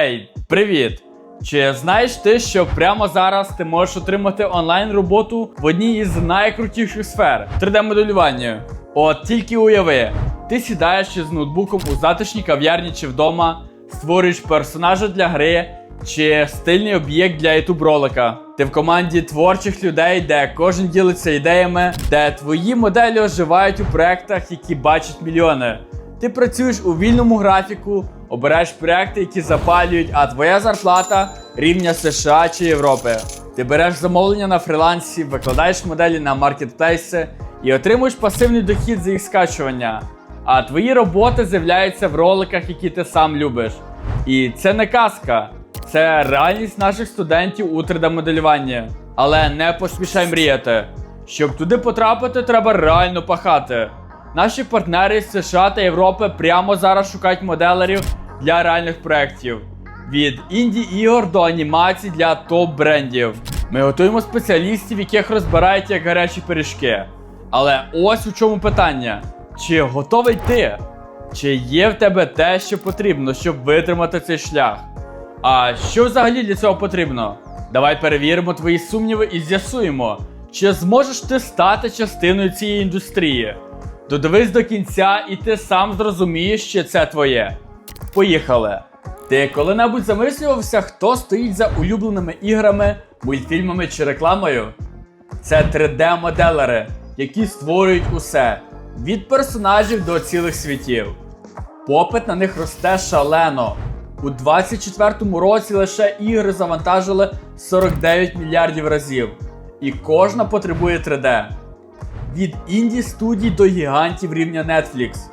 Ей, привіт! Чи знаєш ти, що прямо зараз ти можеш отримати онлайн роботу в одній із найкрутіших сфер 3D-моделювання? От тільки уяви, ти сідаєш із ноутбуком у затишній кав'ярні чи вдома, створюєш персонажа для гри чи стильний об'єкт для ютуб ролика. Ти в команді творчих людей, де кожен ділиться ідеями, де твої моделі оживають у проектах, які бачать мільйони. Ти працюєш у вільному графіку, обираєш проекти, які запалюють, а твоя зарплата рівня США чи Європи. Ти береш замовлення на фрілансі, викладаєш моделі на маркетплейси і отримуєш пасивний дохід за їх скачування. А твої роботи з'являються в роликах, які ти сам любиш. І це не казка, це реальність наших студентів у 3D-моделюванні. Але не поспішай мріяти. Щоб туди потрапити, треба реально пахати. Наші партнери з США та Європи прямо зараз шукають моделерів для реальних проєктів. Від інді ігор до анімацій для топ брендів. Ми готуємо спеціалістів, яких розбирають як гарячі пиріжки. Але ось у чому питання: чи готовий ти? Чи є в тебе те, що потрібно, щоб витримати цей шлях? А що взагалі для цього потрібно? Давай перевіримо твої сумніви і з'ясуємо, чи зможеш ти стати частиною цієї індустрії. Додивись до кінця, і ти сам зрозумієш, що це твоє. Поїхали! Ти коли-небудь замислювався, хто стоїть за улюбленими іграми, мультфільмами чи рекламою? Це 3D-моделери, які створюють усе від персонажів до цілих світів. Попит на них росте шалено. У 24-му році лише ігри завантажили 49 мільярдів разів, і кожна потребує 3D. Від інді студій до гігантів рівня Netflix.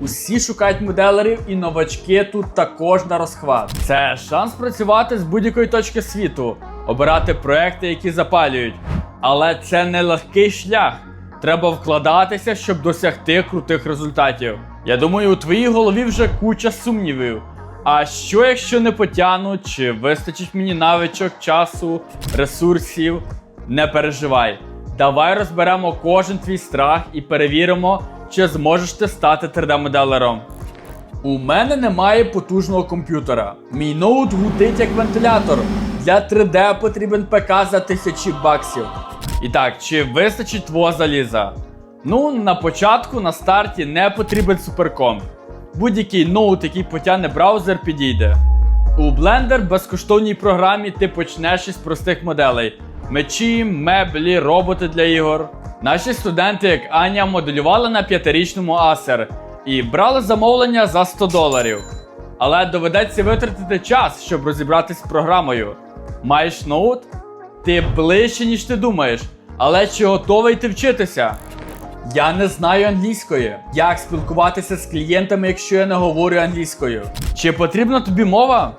Усі шукають моделерів, і новачки тут також на розхват. Це шанс працювати з будь-якої точки світу, обирати проекти, які запалюють. Але це не легкий шлях. Треба вкладатися, щоб досягти крутих результатів. Я думаю, у твоїй голові вже куча сумнівів. А що якщо не потягну, чи вистачить мені навичок, часу, ресурсів? Не переживай. Давай розберемо кожен твій страх і перевіримо, чи зможеш ти стати 3D-моделером. У мене немає потужного комп'ютера. Мій ноут гудить як вентилятор. Для 3D потрібен ПК за тисячі баксів. І так, чи вистачить твого заліза? Ну, на початку, на старті не потрібен суперкомп. Будь-який ноут, який потягне браузер, підійде. У Blender безкоштовній програмі ти почнеш із простих моделей: мечі, меблі, роботи для ігор. Наші студенти, як Аня, моделювали на п'ятирічному Acer і брали замовлення за 100 доларів. Але доведеться витратити час, щоб розібратись з програмою. Маєш ноут? Ти ближче, ніж ти думаєш. Але чи готовий ти вчитися? Я не знаю англійської. Як спілкуватися з клієнтами, якщо я не говорю англійською? Чи потрібна тобі мова?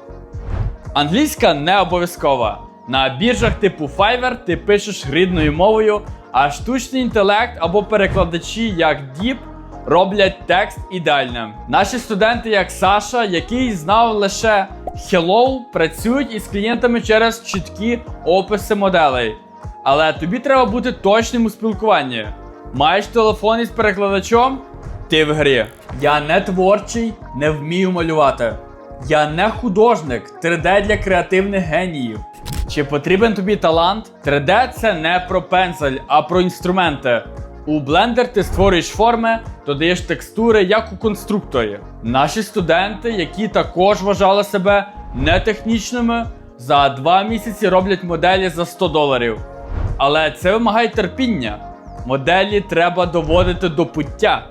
Англійська не обов'язкова. На біржах типу Fiverr ти пишеш рідною мовою, а штучний інтелект або перекладачі, як Deep, роблять текст ідеальним. Наші студенти, як Саша, який знав лише Hello, працюють із клієнтами через чіткі описи моделей. Але тобі треба бути точним у спілкуванні. Маєш телефон із перекладачом? Ти в грі. Я не творчий, не вмію малювати. Я не художник, 3D для креативних геніїв. Чи потрібен тобі талант? 3D це не про пензель, а про інструменти. У Blender ти створюєш форми, додаєш текстури, як у конструкторі. Наші студенти, які також вважали себе нетехнічними, за два місяці роблять моделі за 100 доларів. Але це вимагає терпіння. Моделі треба доводити до пуття.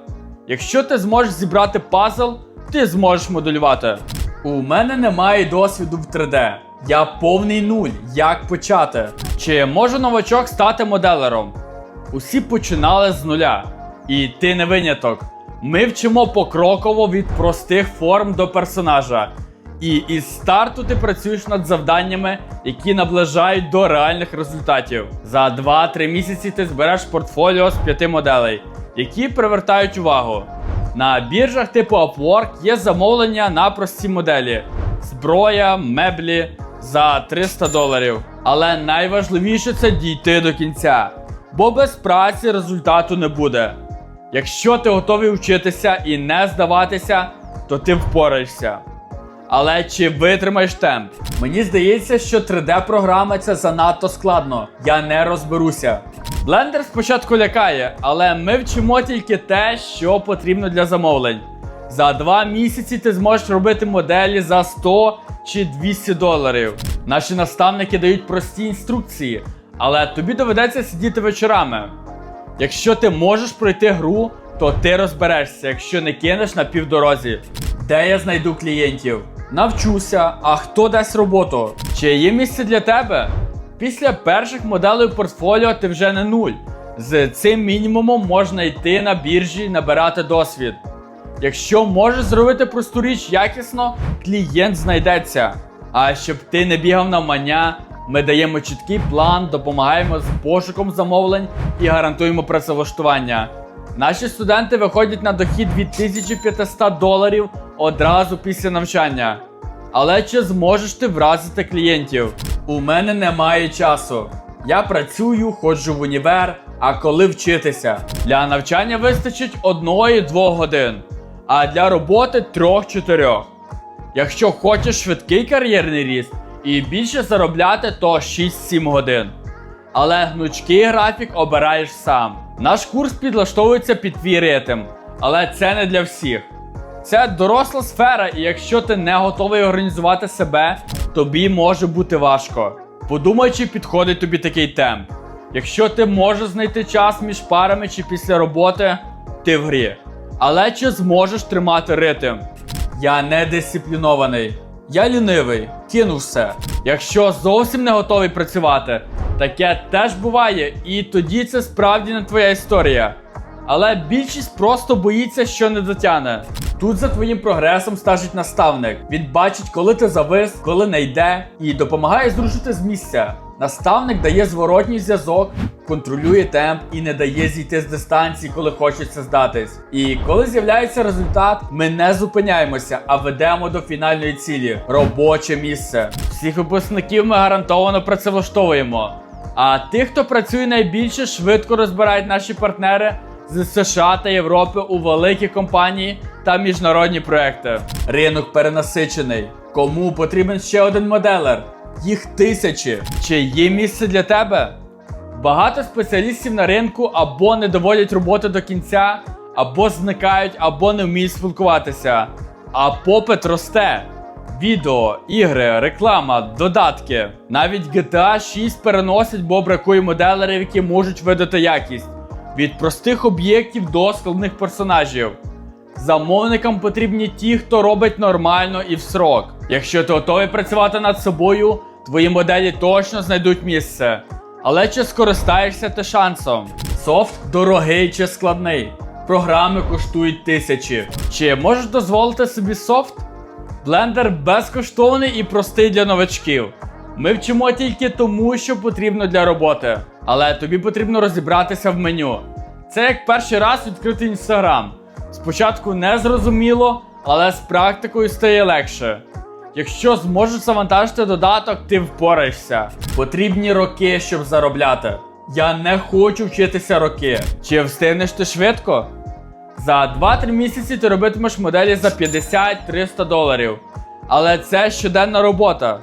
Якщо ти зможеш зібрати пазл, ти зможеш моделювати. У мене немає досвіду в 3D. Я повний нуль. Як почати? Чи може новачок стати моделером? Усі починали з нуля. І ти не виняток. Ми вчимо покроково від простих форм до персонажа. І із старту ти працюєш над завданнями, які наближають до реальних результатів. За 2-3 місяці ти збереш портфоліо з 5 моделей, які привертають увагу. На біржах типу Upwork є замовлення на прості моделі: зброя, меблі за 300 доларів. Але найважливіше це дійти до кінця, бо без праці результату не буде. Якщо ти готовий вчитися і не здаватися, то ти впораєшся. Але чи витримаєш темп? Мені здається, що 3D-програма це занадто складно. Я не розберуся. Blender спочатку лякає, але ми вчимо тільки те, що потрібно для замовлень. За два місяці ти зможеш робити моделі за 100 чи 200 доларів. Наші наставники дають прості інструкції, але тобі доведеться сидіти вечорами. Якщо ти можеш пройти гру, то ти розберешся, якщо не кинеш на півдорозі. Де я знайду клієнтів? Навчуся, а хто дасть роботу? Чи є місце для тебе? Після перших моделей портфоліо ти вже не нуль. З цим мінімумом можна йти на біржі набирати досвід. Якщо можеш зробити просту річ якісно, клієнт знайдеться. А щоб ти не бігав на мання, ми даємо чіткий план, допомагаємо з пошуком замовлень і гарантуємо працевлаштування. Наші студенти виходять на дохід від 1500 доларів одразу після навчання. Але чи зможеш ти вразити клієнтів? У мене немає часу. Я працюю, ходжу в універ, а коли вчитися? Для навчання вистачить 1-2 годин, а для роботи 3-4. Якщо хочеш швидкий кар'єрний ріст і більше заробляти, то 6-7 годин. Але гнучкий графік обираєш сам. Наш курс підлаштовується під твій ритм, але це не для всіх. Це доросла сфера, і якщо ти не готовий організувати себе, тобі може бути важко. Подумай, чи підходить тобі такий темп. Якщо ти можеш знайти час між парами чи після роботи, ти в грі. Але чи зможеш тримати ритм? Я не дисциплінований. Я лінивий, кину все. Якщо зовсім не готовий працювати, таке теж буває, і тоді це справді не твоя історія. Але більшість просто боїться, що не дотягне. Тут за твоїм прогресом стежить наставник. Він бачить, коли ти завис, коли не йде, і допомагає зрушити з місця. Наставник дає зворотній зв'язок, контролює темп і не дає зійти з дистанції, коли хочеться здатись. І коли з'являється результат, ми не зупиняємося, а ведемо до фінальної цілі робоче місце. Всіх випускників ми гарантовано працевлаштовуємо. А тих, хто працює найбільше, швидко розбирають наші партнери з США та Європи у великі компанії та міжнародні проекти. Ринок перенасичений. Кому потрібен ще один моделер? Їх тисячі. Чи є місце для тебе? Багато спеціалістів на ринку або не доводять роботи до кінця, або зникають, або не вміють спілкуватися. А попит росте. Відео, ігри, реклама, додатки. Навіть GTA 6 переносять, бо бракує моделерів, які можуть видати якість. Від простих об'єктів до складних персонажів. Замовникам потрібні ті, хто робить нормально і в срок. Якщо ти готовий працювати над собою, твої моделі точно знайдуть місце. Але чи скористаєшся ти шансом? Софт дорогий чи складний? Програми коштують тисячі. Чи можеш дозволити собі софт? Блендер безкоштовний і простий для новачків. Ми вчимо тільки тому, що потрібно для роботи. Але тобі потрібно розібратися в меню. Це як перший раз відкрити інстаграм. Спочатку не зрозуміло, але з практикою стає легше. Якщо зможеш завантажити додаток, ти впораєшся. Потрібні роки, щоб заробляти. Я не хочу вчитися роки. Чи встигнеш ти швидко? За 2-3 місяці ти робитимеш моделі за 50-300 доларів. Але це щоденна робота.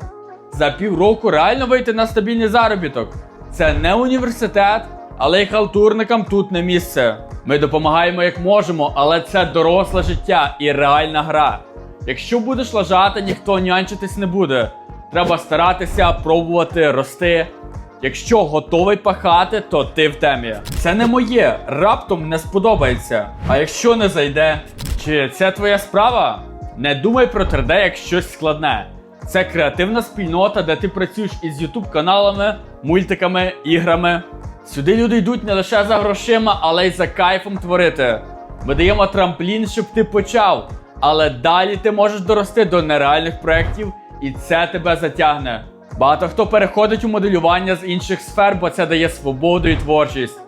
За півроку реально вийти на стабільний заробіток. Це не університет, але й халтурникам тут не місце. Ми допомагаємо як можемо, але це доросле життя і реальна гра. Якщо будеш лажати, ніхто нянчитись не буде. Треба старатися, пробувати, рости. Якщо готовий пахати, то ти в темі. Це не моє, раптом не сподобається. А якщо не зайде, чи це твоя справа? Не думай про 3D як щось складне. Це креативна спільнота, де ти працюєш із YouTube каналами, мультиками, іграми. Сюди люди йдуть не лише за грошима, але й за кайфом творити. Ми даємо трамплін, щоб ти почав. Але далі ти можеш дорости до нереальних проєктів, і це тебе затягне. Багато хто переходить у моделювання з інших сфер, бо це дає свободу і творчість.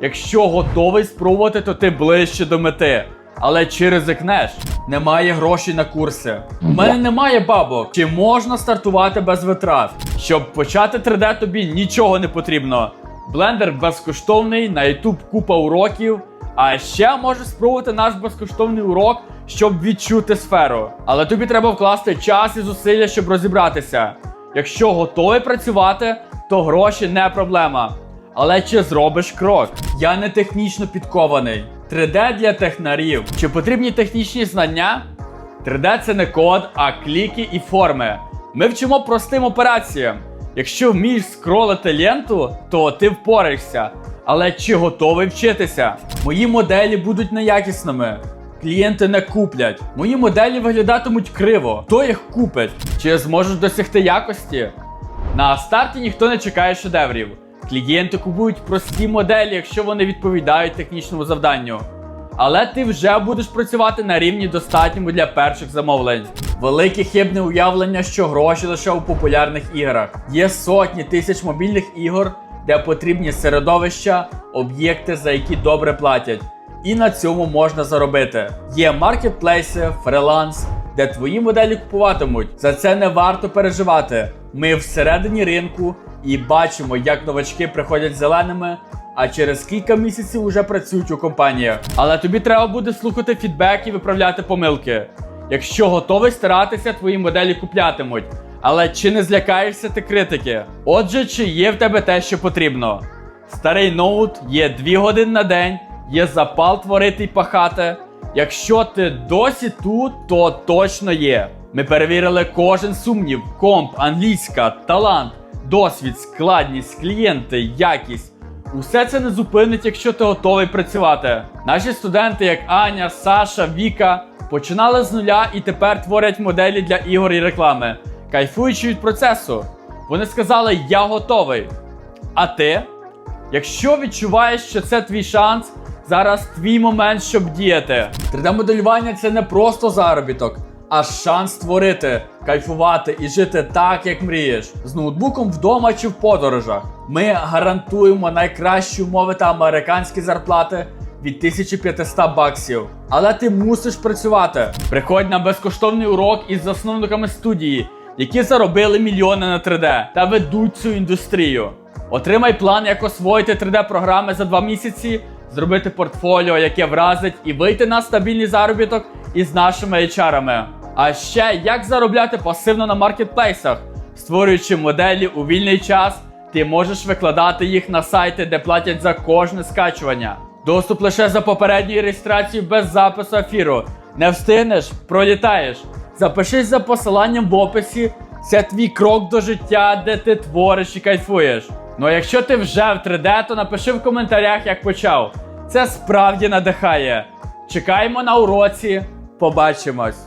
Якщо готовий спробувати, то ти ближче до мети. Але чи ризикнеш? Немає грошей на курси. У мене немає бабок. Чи можна стартувати без витрат? Щоб почати 3D, тобі нічого не потрібно. Блендер безкоштовний, на YouTube купа уроків. А ще можеш спробувати наш безкоштовний урок, щоб відчути сферу. Але тобі треба вкласти час і зусилля, щоб розібратися. Якщо готовий працювати, то гроші не проблема. Але чи зробиш крок? Я не технічно підкований. 3D для технарів. Чи потрібні технічні знання? 3D це не код, а кліки і форми. Ми вчимо простим операціям. Якщо вмієш скролити ленту, то ти впораєшся. Але чи готовий вчитися? Мої моделі будуть неякісними. Клієнти не куплять. Мої моделі виглядатимуть криво. Хто їх купить? Чи зможеш досягти якості? На старті ніхто не чекає шедеврів. Клієнти купують прості моделі, якщо вони відповідають технічному завданню. Але ти вже будеш працювати на рівні достатньому для перших замовлень. Велике хибне уявлення, що гроші лише у популярних іграх. Є сотні тисяч мобільних ігор, де потрібні середовища, об'єкти, за які добре платять. І на цьому можна заробити. Є маркетплейси, фриланс, де твої моделі купуватимуть. За це не варто переживати. Ми всередині ринку і бачимо, як новачки приходять зеленими, а через кілька місяців уже працюють у компаніях. Але тобі треба буде слухати фідбек і виправляти помилки. Якщо готовий старатися, твої моделі куплятимуть. Але чи не злякаєшся ти критики? Отже, чи є в тебе те, що потрібно? Старий ноут є 2 години на день, є запал творити й пахати. Якщо ти досі тут, то точно є. Ми перевірили кожен сумнів: комп, англійська, талант, досвід, складність, клієнти, якість. Усе це не зупинить, якщо ти готовий працювати. Наші студенти, як Аня, Саша, Віка, починали з нуля і тепер творять моделі для ігор і реклами, кайфуючи від процесу. Вони сказали: Я готовий. А ти? Якщо відчуваєш, що це твій шанс, зараз твій момент, щоб діяти. 3D-моделювання це не просто заробіток, а шанс створити, кайфувати і жити так, як мрієш. З ноутбуком вдома чи в подорожах. Ми гарантуємо найкращі умови та американські зарплати від 1500 баксів. Але ти мусиш працювати. Приходь на безкоштовний урок із засновниками студії, які заробили мільйони на 3D та ведуть цю індустрію. Отримай план, як освоїти 3D-програми за 2 місяці, зробити портфоліо, яке вразить, і вийти на стабільний заробіток із нашими HR-ами. А ще як заробляти пасивно на маркетплейсах, створюючи моделі у вільний час, ти можеш викладати їх на сайти, де платять за кожне скачування. Доступ лише за попередньою реєстрацією без запису ефіру. Не встигнеш, пролітаєш. Запишись за посиланням в описі. Це твій крок до життя, де ти твориш і кайфуєш. Ну а якщо ти вже в 3D, то напиши в коментарях, як почав. Це справді надихає. Чекаємо на уроці. Побачимось.